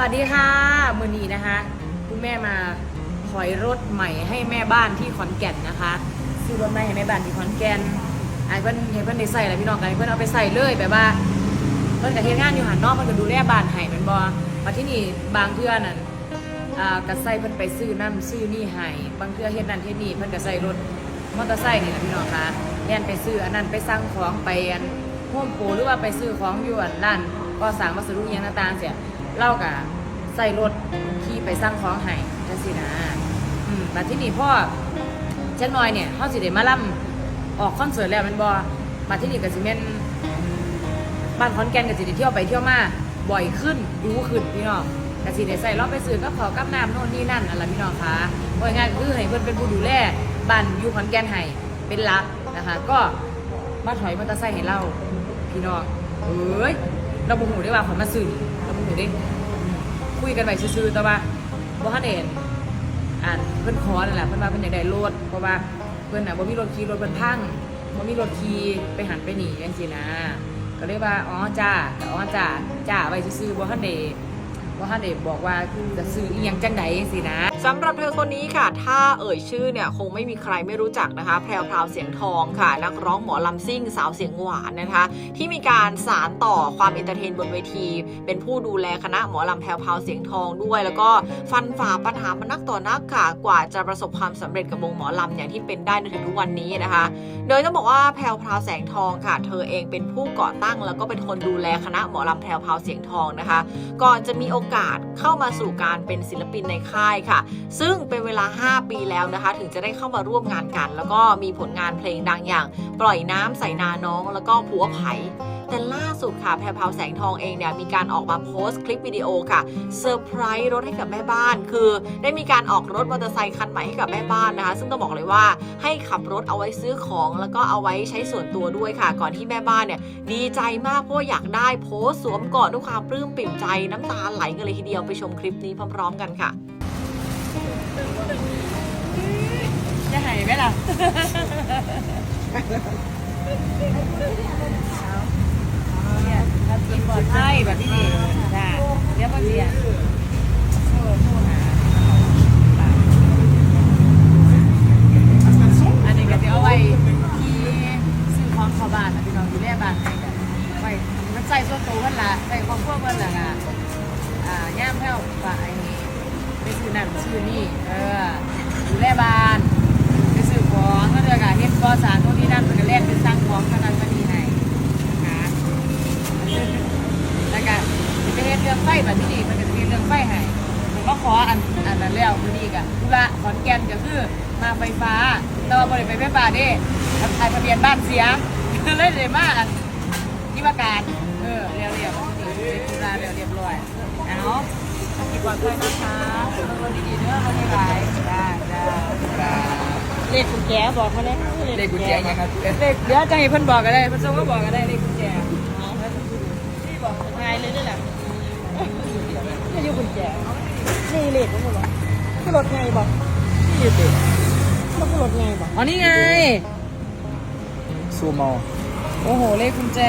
วัสดีค่ะมือนี้นะคะคุณแม่มาถอยรถใหม่ให้แม่บ้านที่ขอนแก่นนะคะซื้อรถใหม่ให้แม่บ้านที่ขอนแก่นไอ้เพิ่อนให้เพิ่อนได้ใส่อะไรพี่น้องกันให้เพิ่อนเอาไปใส่เลยแบบว่า เพิ่อนก็เฮ็ดงานอยู่หันนอกเพิ่อนก็ดูแลบ้านให้แม่นบ่มาที่นี่บางเทื่อนั่นอ่าก็ใส่เพิ่อนไปซื้อนั่นซื้อนี่ให้บางเทื่อเฮ็ดนั่นเฮ็ดนี่เพิ่อนก็ใส่รถมอเตอร์ไซค์นี่แหละพี่น้องคะแล่นไปซื้ออันนั้นไปสั่งของไปอันโฮมโปรหรือว่าไปซื้อของอยู่อันร้านก็สั่งวัสดุอิหยังต่างๆเสียเล่าก็ใส่รถขี่ไปสั่งของให้จังซี่นะอืมบัดที่นี่พ่อจักหน่อยเนี่ยเฮาสิได้มาล่ำออกคอนเสิร์ตแล้วแม่นบ่บัดที่นี่ก็สิแม่นบ้านขอนแก่นก็สิได้เที่ยวไปเที่ยวมาบ่อยขึ้นรู้ขึ้นพี่น้องก็สิได้ใส่รอบไปซื้อกับขาวกับน้ำโน่นนี่นั่นอะไรพี่น้องคะว่าง่ายๆคือให้เพื่อนเป็นผู้ดูแลบ้านอยู่ขอนแก่นให้เป็นหลักนะคะ ก็มาถอยมอเตอร์ไซค์ให้เราพี่น้องเอ้ยเราบุหูได้ว่าขอนมาซื้อเราบุหูได้ ยกันไปซื่อๆแต่ว่าบ่ฮันเห็นอ่านเพิ่นขอนั่นแหละเพิ่นว่าเพิ่นอยากได้รถเพราะว่าเพิ่นน่ะบ่มีรถขี่รถเพิ่นพังบ่มีรถขี่ไปหันไปหนีจังซี่นะก็เลยว่าอ๋อจ้าอ๋อจ้าจ้าไว้ซื้อๆบ่ทันได้บ่ทันได้บอกว่าจะซื้ออีหยังจังไดสินะ สำหรับเธอคนนี้ค่ะ ถ้าเอ่ยชื่อเนี่ยคงไม่มีใครไม่รู้จักนะคะ แพรวพราวเสียงทองค่ะ นักร้องหมอลำซิ่งสาวเสียงหวานนะคะ ที่มีการสารต่อความเอนเตอร์เทนบนเวที เป็นผู้ดูแลคณะหมอลำแพรวพราวเสียงทองด้วย แล้วก็ฟันฝ่าปัญหามานักต่อนักค่ะ กว่าจะประสบความสำเร็จกับวงหมอลำอย่างที่เป็นได้ในถึงทุกวันนี้นะคะ โดยต้องบอกว่าแพรวพราวแสงทองค่ะ เธอเองเป็นผู้ก่อตั้ง แล้วก็เป็นคนดูแลคณะหมอลำแพรวพราวเสียงทองนะคะ ก่อนจะมีโอกาสเข้ามาสู่การเป็นศิลปินในค่ายค่ะซึ่งเป็นเวลา 5 ปีแล้วนะคะ ถึงจะได้เข้ามาร่วมงานกัน แล้วก็มีผลงานเพลงดังอย่าง ปล่อยน้ำใส่นาน้อง แล้วก็ผัวไผ่แต่ล่าสุดค่ะแพรวพาวแสงทองเองเนี่ยมีการออกมาโพสต์คลิปวิดีโอค่ะเซอร์ไพรส์รถให้กับแม่บ้าน คือได้มีการออกรถมอเตอร์ไซค์คันใหม่ให้กับแม่บ้านนะคะ ซึ่งต้องบอกเลยว่าให้ขับรถเอาไว้ซื้อของ แล้วก็เอาไว้ใช้ส่วนตัวด้วยค่ะ ก่อนที่แม่บ้านเนี่ยดีใจมากเพราะอยากได้โพสต์สวมกอดด้วยความปลื้มปิ่มใจน้ำตาไหลกันเลยทีเดียวไปชมคลิปนี้พร้อมๆกันค่ะ จะหายไหมล่ะเนี่ยถ้ากินปลอดภัยแบบที่นี่จ้าเดี๋ยวมาเสียโทษโทษหาอันนี้ก็จะเอาไว้ที่ซื้อของเข้าบ้านนะพี่น้องดูแลบ้านให้กันไว้มันใส่ส่วนตัวเพิ่นละใส่ครอบครัวเพิ่นละนะอ่าย่ามแพ้วไป ไปซื้อนั่นซื้อนี่เออดูแลบ้านไปซื้อของก็เดือกะเฮ็ดก่อสร้างโน่นนี่นั่นมันก็แล่นไปสั่งของเท่านั้นมานี่ให้นะคะแล้วก็ไปเฮ็ดเรื่องไฟแบบที่นี่มันก็จะมีเรื่องไฟให้ผมก็ขออันอันนั้นแล้วมื้อนี้ก็ธุระขอนแก่นก็คือมาไฟฟ้าแต่ว่าบ่ได้ไปไฟฟ้าเด้ทำทายทะเบียนบ้านเสียเลยเลยมาอันที่ว่าการเออเรียวๆแบบนี้เป็นธุระแล้วเรียบร้อยเอา คิดว่าด้วยนะคะคนดีๆเด้อคนดีหลายจ้าจ้าจ้าเลขกุญแจบอกเขาเลยเลขกุญแจยังครับเลขเดี๋ยวจะให้เพิ่นบอกก็ได้เพิ่นส่งก็บอกก็ได้เลขกุญแจนี่บอกง่ายเลยนี่แหละนี่อยู่กุญแจนี่เลขมันบอกคือรถไงบอกนี่อยู่ติมันคือรถไงบอกอ๋อนี่ไงซูมอโอ้โหเลขกุญแจ